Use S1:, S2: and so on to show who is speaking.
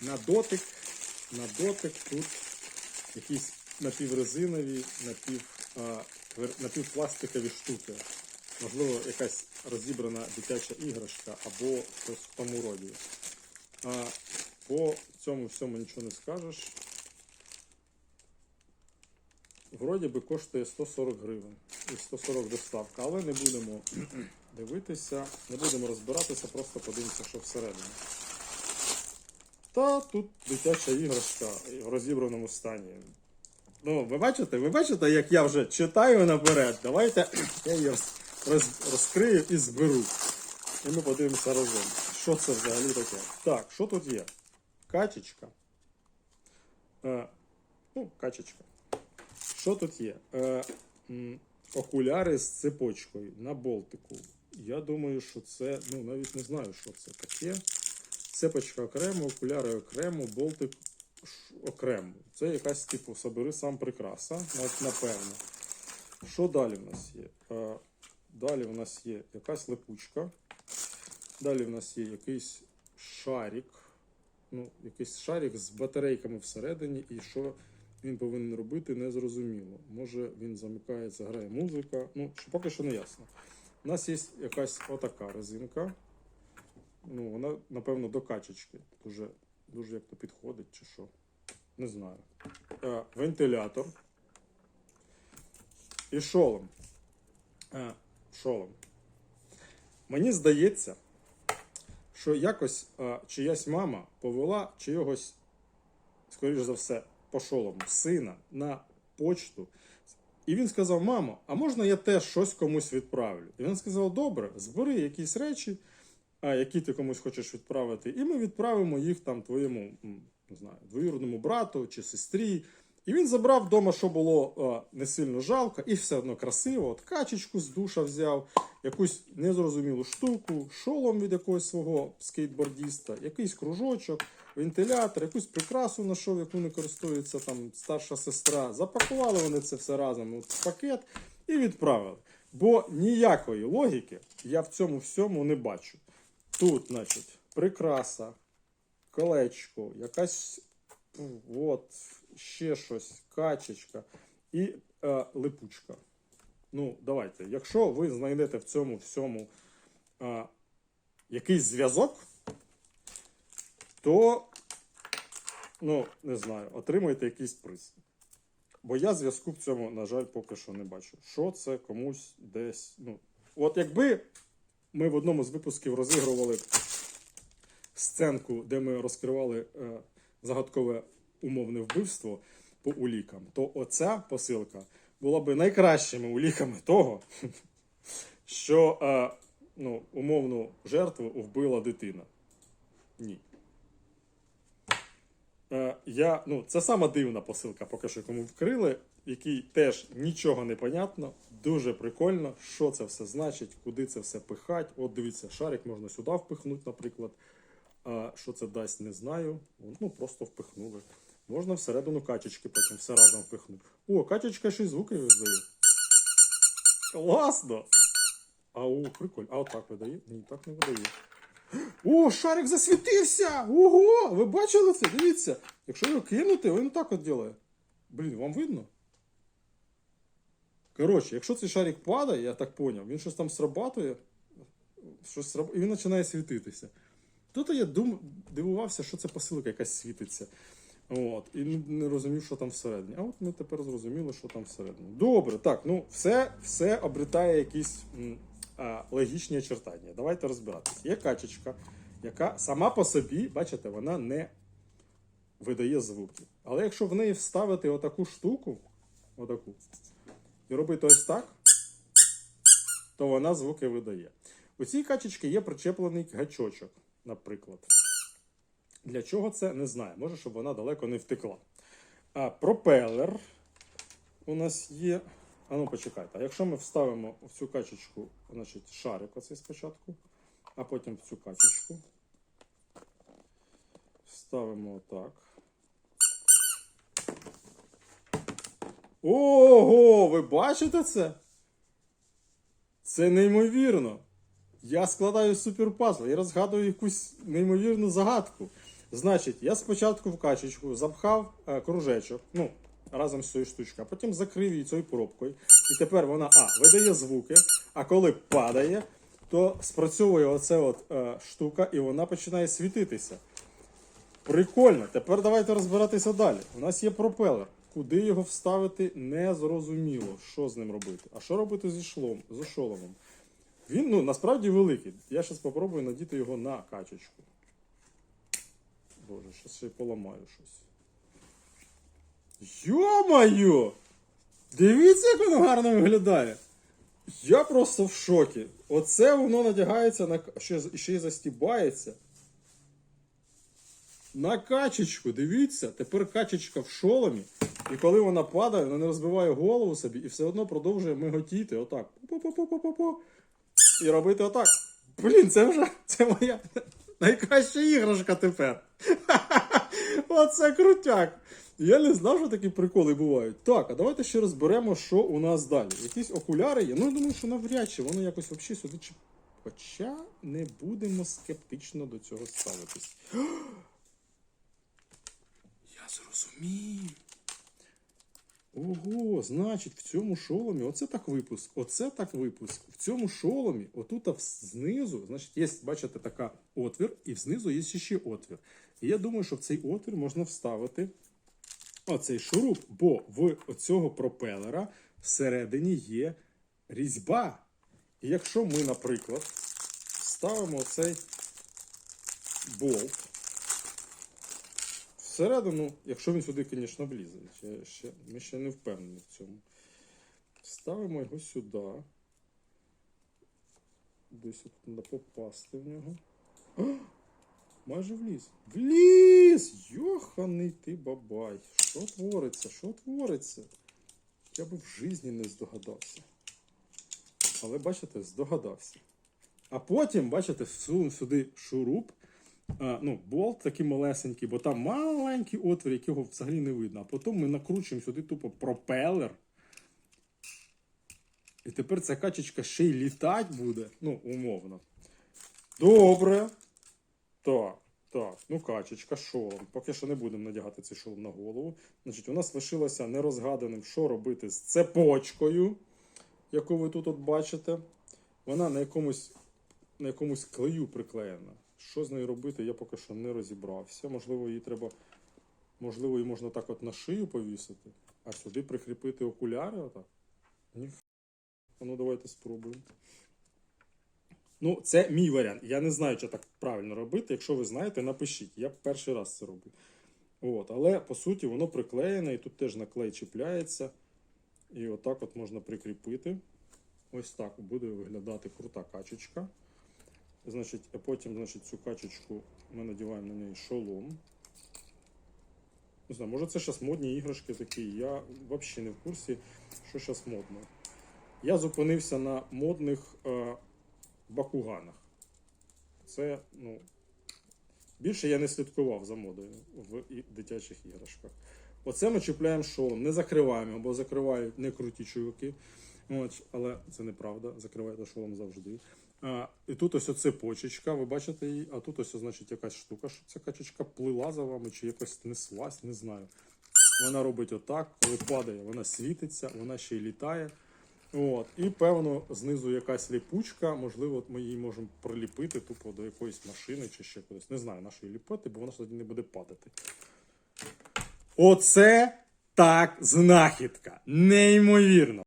S1: На дотик, на дотик тут якісь напіврезинові, напів, а, твер- напівпластикові штуки. Можливо, якась розібрана дитяча іграшка або щось в тому роді. А, по цьому всьому нічого не скажеш. Вроді би коштує 140 гривень і 140 доставка, але не будемо дивитися, не будемо розбиратися, просто подивимося, що всередині. Та тут дитяча іграшка в розібраному стані. Ну, ви бачите, ви бачите, як я вже читаю наперед. Давайте я її роз, роз- розкрию і зберу. І ми подивимося разом. Що це взагалі таке? Так, що тут є? Качечка. Е, ну, качечка. Що тут є? Е, окуляри з цепочкою на болтику. Я думаю, що це, ну навіть не знаю, що це таке. Цепочка окремо, окуляри окремо, болтик окремо. Це якась типу собери сам прикраса, напевно. Що далі в нас є? Е, далі в нас є якась липучка. Далі в нас є якийсь шарик. Ну, якийсь шарик з батарейками всередині, і що він повинен робити, не зрозуміло. Може він замикається, грає музика. Ну, поки що не ясно. У нас є якась отака резинка. Ну, вона, напевно, до качечки. Дуже, дуже як то підходить, чи що. Не знаю. Е, вентилятор. І шолом. Е, шолом. Мені здається, що якось е, чиясь мама повела чийогось, скоріш за все, по шолому сина на почту. І він сказав: Мамо, а можна я теж щось комусь відправлю? І він сказав: Добре, збери якісь речі, які ти комусь хочеш відправити, і ми відправимо їх там твоєму не знаю, двоюродному брату чи сестрі. І він забрав вдома, що було а, не сильно жалко, і все одно красиво. От качечку з душа взяв, якусь незрозумілу штуку, шолом від якогось свого скейтбордіста, якийсь кружочок, вентилятор, якусь прикрасу знайшов, яку не користується там старша сестра. Запакували вони це все разом от, в пакет і відправили. Бо ніякої логіки я в цьому всьому не бачу. Тут, значить, прикраса, колечко, якась от, ще щось, качечка і е, липучка. Ну, давайте, якщо ви знайдете в цьому всьому е, якийсь зв'язок, то, ну, не знаю, отримуєте якийсь приз. Бо я зв'язку в цьому, на жаль, поки що не бачу. Що це комусь десь. Ну, от якби ми в одному з випусків розігрували сценку, де ми розкривали е, загадкове умовне вбивство по улікам, то оця посилка була би найкращими уліками того, що е, ну, умовну жертву вбила дитина. Ні. Е, я, ну, це сама дивна посилка, поки що кому вкрили, який теж нічого не понятно, дуже прикольно, що це все значить, куди це все пихать. От дивіться, шарик можна сюди впихнути, наприклад. А що це дасть, не знаю. Ну, просто впихнули. Можна всередину качечки потім все разом впихнути. О, качечка ще й звуки видає. Класно! Ау, прикольно. А отак видає? Ні, так не видає. О, шарик засвітився! Ого! Ви бачили це? Дивіться. Якщо його кинути, він так от ділає. Блін, вам видно? Коротше, якщо цей шарик падає, я так поняв, він щось там срабатує, щось сраб... і він починає світитися. Тут я дум... дивувався, що це посилка якась світиться. От, і не- розумів, що там всередині. А от ми тепер зрозуміли, що там всередині. Добре, так, ну все, все обретає якісь а, логічні очертання. Давайте розбиратися. Є качечка, яка сама по собі, бачите, вона не видає звуки. Але якщо в неї вставити отаку штуку, отаку, і робити ось так, то вона звуки видає. У цій качечці є причеплений гачочок, наприклад. Для чого це не знаю. Може, щоб вона далеко не втекла. А пропелер у нас є. А ну почекайте. А якщо ми вставимо в цю качечку, значить, шарик оцей спочатку, а потім в цю качечку. Ставимо отак. Ого, ви бачите це? Це неймовірно. Я складаю суперпазл, я розгадую якусь неймовірну загадку. Значить, я спочатку в качечку запхав е, кружечок, ну, разом з цією штучкою, а потім закрив її цією пробкою. І тепер вона а, видає звуки, а коли падає, то спрацьовує оця от, е, штука і вона починає світитися. Прикольно. Тепер давайте розбиратися далі. У нас є пропелер. Куди його вставити, не зрозуміло, що з ним робити. А що робити зі шлом, з шоломом? Він ну, насправді великий. Я зараз спробую надіти його на качечку. Боже, зараз ще поламаю щось. Йо-моє! Дивіться, як воно гарно виглядає. Я просто в шокі. Оце воно надягається на ще, ще й застібається. На качечку, дивіться, тепер качечка в шоломі. І коли вона падає, вона не розбиває голову собі і все одно продовжує миготіти. Отак. Пу-пу-пу-пу-пу-пу. І робити отак. Блін, це вже це моя найкраща іграшка тепер. Оце крутяк. Я не знав, що такі приколи бувають. Так, а давайте ще розберемо, що у нас далі. Якісь окуляри є. Ну, я думаю, що навряд чи воно якось взагалі сюди чи. Хоча не будемо скептично до цього ставитись. Я зрозумів. Ого, значить, в цьому шоломі, оце так випуск, оце так випуск. В цьому шоломі, отут знизу, значить, є, бачите, така отвір, і знизу є ще отвір. І я думаю, що в цей отвір можна вставити оцей шуруп, бо в оцього пропелера всередині є різьба. І якщо ми, наприклад, ставимо цей болт всередину, якщо він сюди, звісно, влізе. Ще, ще, ми ще не впевнені в цьому. Ставимо його сюди. Десь тут треба попасти в нього. А! Майже вліз. Вліз! Йоханий ти бабай. Що твориться? Що твориться? Я би в житті не здогадався. Але бачите, здогадався. А потім, бачите, сюди шуруп. Ну, болт такий малесенький, бо там маленький отвір, якого взагалі не видно. А потім ми накручуємо сюди тупо пропелер. І тепер ця качечка ще й літати буде. Ну, умовно. Добре. Так, так. Ну, качечка, шолом. Поки що не будемо надягати цей шолом на голову. Значить, у нас лишилося нерозгаданим, що робити з цепочкою, яку ви тут от бачите. Вона на якомусь, на якомусь клею приклеєна. Що з нею робити, я поки що не розібрався. Можливо, її треба. Можливо, її можна так от на шию повісити, а сюди прикріпити окуляри. Отак. Ні. Ну, давайте спробуємо. Ну, це мій варіант. Я не знаю, чи так правильно робити. Якщо ви знаєте, напишіть. Я перший раз це роблю. От, але по суті воно приклеєне, і тут теж наклей чіпляється. І отак от можна прикріпити. Ось так буде виглядати крута качечка. Значить, а потім, значить, цю качечку ми надіваємо на неї шолом. Не знаю, може це зараз модні іграшки такі. Я взагалі не в курсі, що зараз модно. Я зупинився на модних е, бакуганах. Це, ну, більше я не слідкував за модою в дитячих іграшках. Оце ми чіпляємо шолом, не закриваємо, бо закривають не круті чуваки. Але це неправда, закривайте шолом завжди. І тут ось цепочечка, ви бачите її, а тут ось, значить, якась штука, що ця качечка плила за вами, чи якось неслась, не знаю. Вона робить отак, коли падає, вона світиться, вона ще й літає. От. І певно, знизу якась ліпучка, можливо, ми її можемо приліпити тупо до якоїсь машини чи ще кудись. Не знаю, на що її ліпити, бо вона ж тоді не буде падати. Оце так знахідка. Неймовірно.